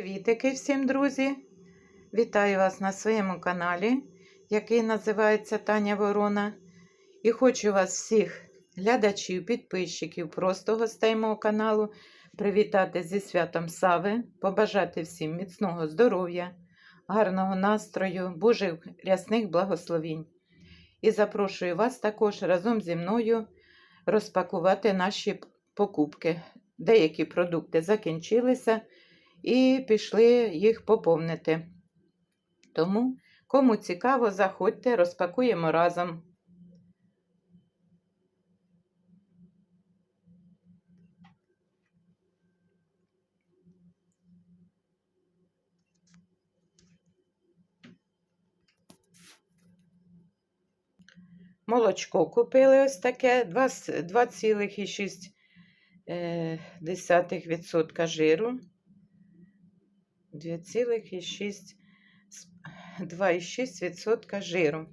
Привітики всім, друзі! Вітаю вас на своєму каналі, який називається Таня Ворона. І хочу вас всіх, глядачів, підписчиків, просто гостей мого каналу, привітати зі святом Сави, побажати всім міцного здоров'я, гарного настрою, Божих рясних благословінь. І запрошую вас також разом зі мною розпакувати наші покупки. Деякі продукти закінчилися і пішли їх поповнити. Тому, кому цікаво, заходьте, розпакуємо разом. Молочко купили ось таке 2,6% жиру. 2,6% жиру.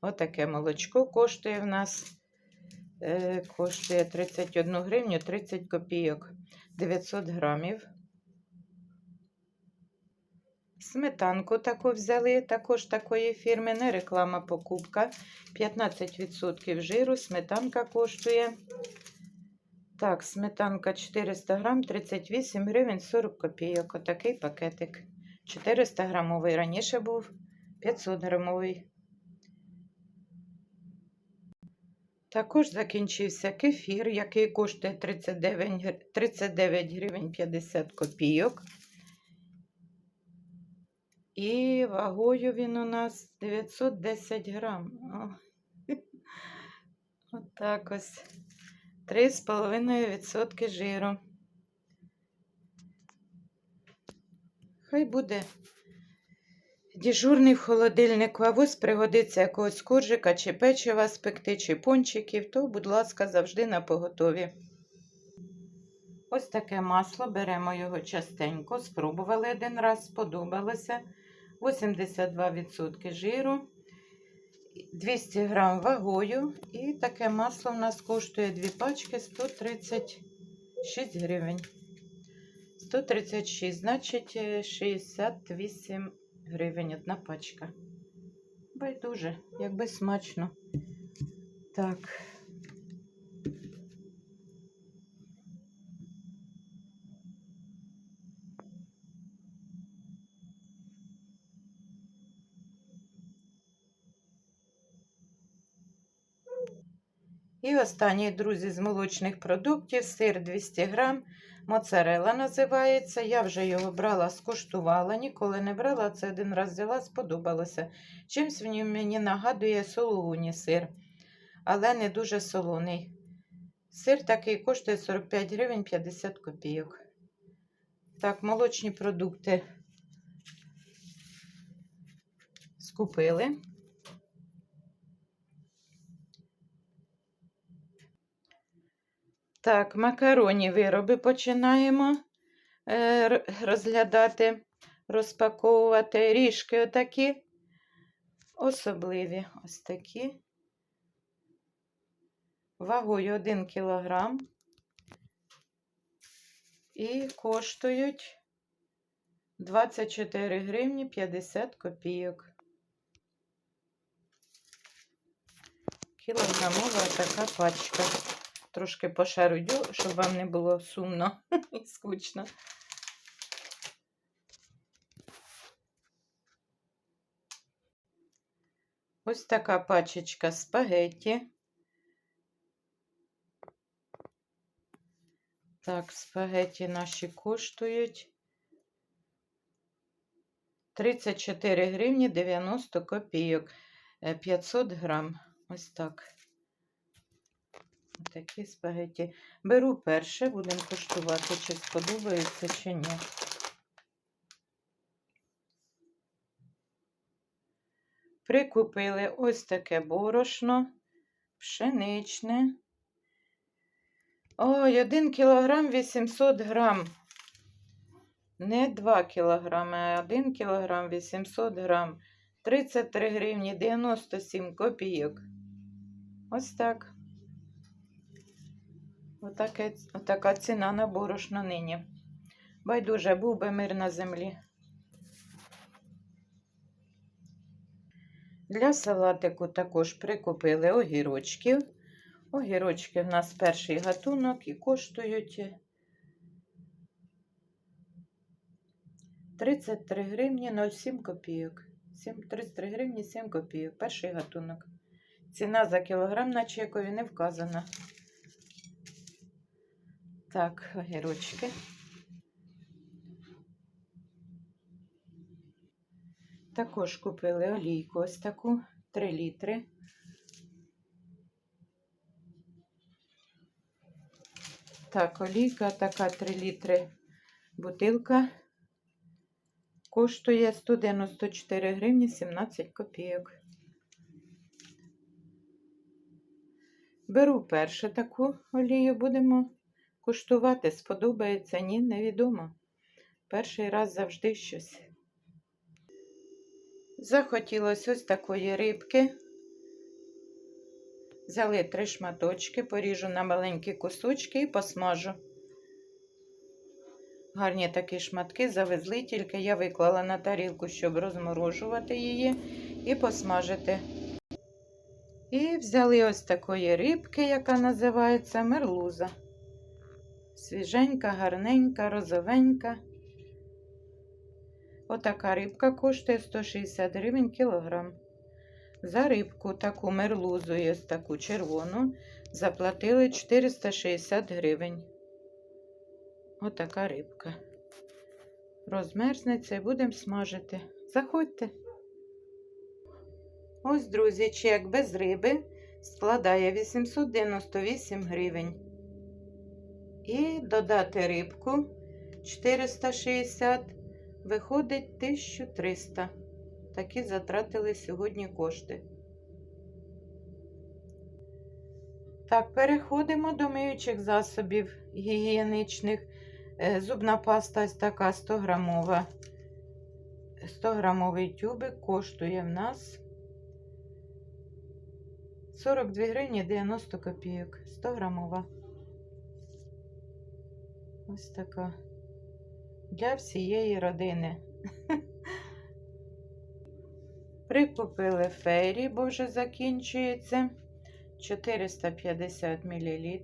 Отаке молочко коштує в нас. Е, коштує 31 гривню 30 копійок 900 грамів. Сметанку таку взяли, також такої фірми, не реклама покупка. 15% жиру, сметанка коштує. Так, сметанка 400 грам, 38 гривень 40 копійок. Отакий пакетик. 400 грамовий. Раніше був 500 грамовий. Також закінчився кефір, який коштує 39, 39 гривень 50 копійок. І вагою він у нас 910 грам. Отак ось. 3,5% жиру. Хай буде діжурний в холодильнику, а ось пригодиться якогось коржика чи печива спекти, чи пончиків, то, будь ласка, завжди на поготові. Ось таке масло, беремо його частенько, спробували один раз, сподобалося. 82% жиру. 200 грам вагою. І таке масло в нас коштує 2 пачки 136 гривень. 136, значить е, 68 гривень одна пачка. Байдуже, якби смачно. Так. І останній, друзі, з молочних продуктів сир 200 грам. Моцарела називається. Я вже його брала, скуштувала, ніколи не брала, це один раз взяла, сподобалося. Чимсь він мені нагадує солоні сир, але не дуже солоний. Сир такий коштує 45 гривень 50 копійок. Так, молочні продукти скупили. Так, макаронні вироби починаємо е, розглядати, розпаковувати. Ріжки отакі, особливі ось такі. Вагою 1 кілограм. І коштують 24 гривні 50 копійок. Кілограмова така пачка. Трошки пошарудю, щоб вам не було сумно і скучно. Ось така пачечка спагетті. Так, спагетті наші коштують 34 гривні 90 копійок. Е, 500 грам. Ось так. Такі спагетті. Беру перше, будемо коштувати, чи сподобається, чи ні. Прикупили ось таке борошно, пшеничне. Ой, 1 кілограм 800 грам. Не 2 кілограми, а 1 кілограм 800 грам. 33 гривні 97 копійок. Ось так. Отаке, отака ціна на борошно нині. Байдуже був би мир на землі. Для салатику також прикупили огірочків. Огірочки в нас перший гатунок і коштують 33 гривні 07 копійок. Сім- 33 гривні 7 копійок. Перший гатунок. Ціна за кілограм на чекові не вказана. Так, огірочки. Також купили олійку ось таку 3 літри. Так, олійка така 3 літри бутилка коштує 194 гривні 17 копійок. Беру перше таку олію, будемо куштувати. Сподобається, ні, невідомо. Перший раз завжди щось. Захотілося ось такої рибки. Взяли три шматочки, поріжу на маленькі кусочки і посмажу. Гарні такі шматки завезли, тільки я виклала на тарілку, щоб розморожувати її і посмажити. І взяли ось такої рибки, яка називається мерлуза. Свіженька, гарненька, розовенька. Отака рибка коштує 160 гривень кілограм. За рибку таку мерлузу ось таку червону заплатили 460 гривень. Отака рибка. Розмерзнеться і будемо смажити. Заходьте. Ось, друзі, чек без риби складає 898 гривень. І додати рибку 460 виходить 1300. Такі затратили сьогодні кошти. Так, переходимо до миючих засобів гігієничних. Е, Зубна паста ось така 100 грамова. 100 грамовий тюбик коштує в нас 42 гривні 90 копійок. 100 грамова. Ось така. Для всієї родини. Прикупили фейрі, бо вже закінчується. 450 мл.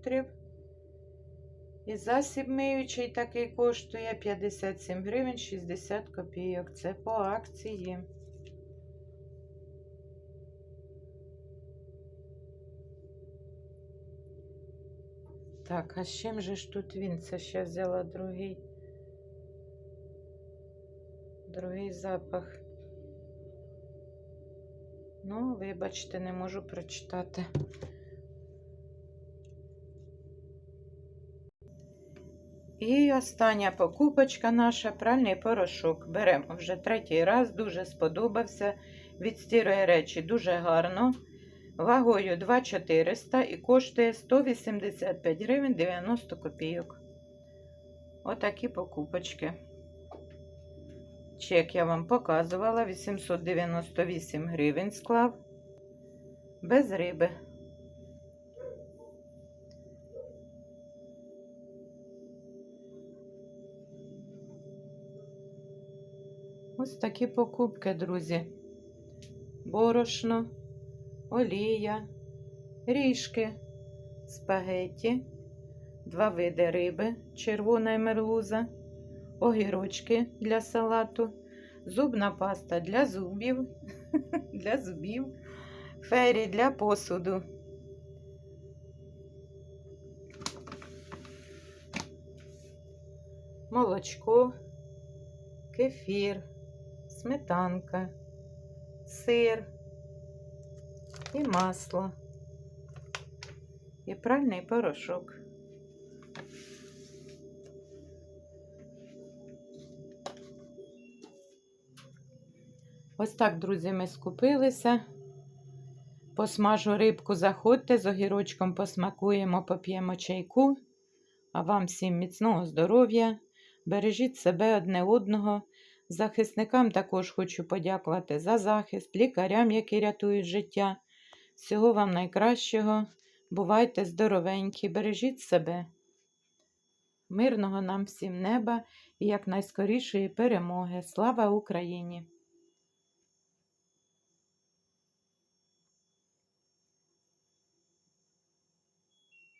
І засіб миючий такий коштує 57 гривень 60 копійок. Це по акції. Так, а з чим же ж тут він? Це ще взяла другий. Другий запах. Ну, вибачте, не можу прочитати. І остання покупочка наша пральний порошок. Беремо вже третій раз, дуже сподобався. Відстірує речі дуже гарно. Вагою 2400 і коштує 185 гривень 90 копійок. Отакі покупочки. Чек я вам показувала. 898 гривень склав. Без риби. Ось такі покупки, друзі. Борошно, олія, ріжки, спагетті, два види риби, червона і мерлуза, огірочки для салату, зубна паста для зубів, для зубів, фері для посуду. Молочко, кефір, сметанка, сир і масло, і пральний порошок. Ось так, друзі, ми скупилися. Посмажу рибку, заходьте, з огірочком посмакуємо, поп'ємо чайку. А вам всім міцного здоров'я. Бережіть себе одне одного. Захисникам також хочу подякувати за захист, лікарям, які рятують життя. Всього вам найкращого. Бувайте здоровенькі, бережіть себе. Мирного нам всім неба і якнайскорішої перемоги. Слава Україні!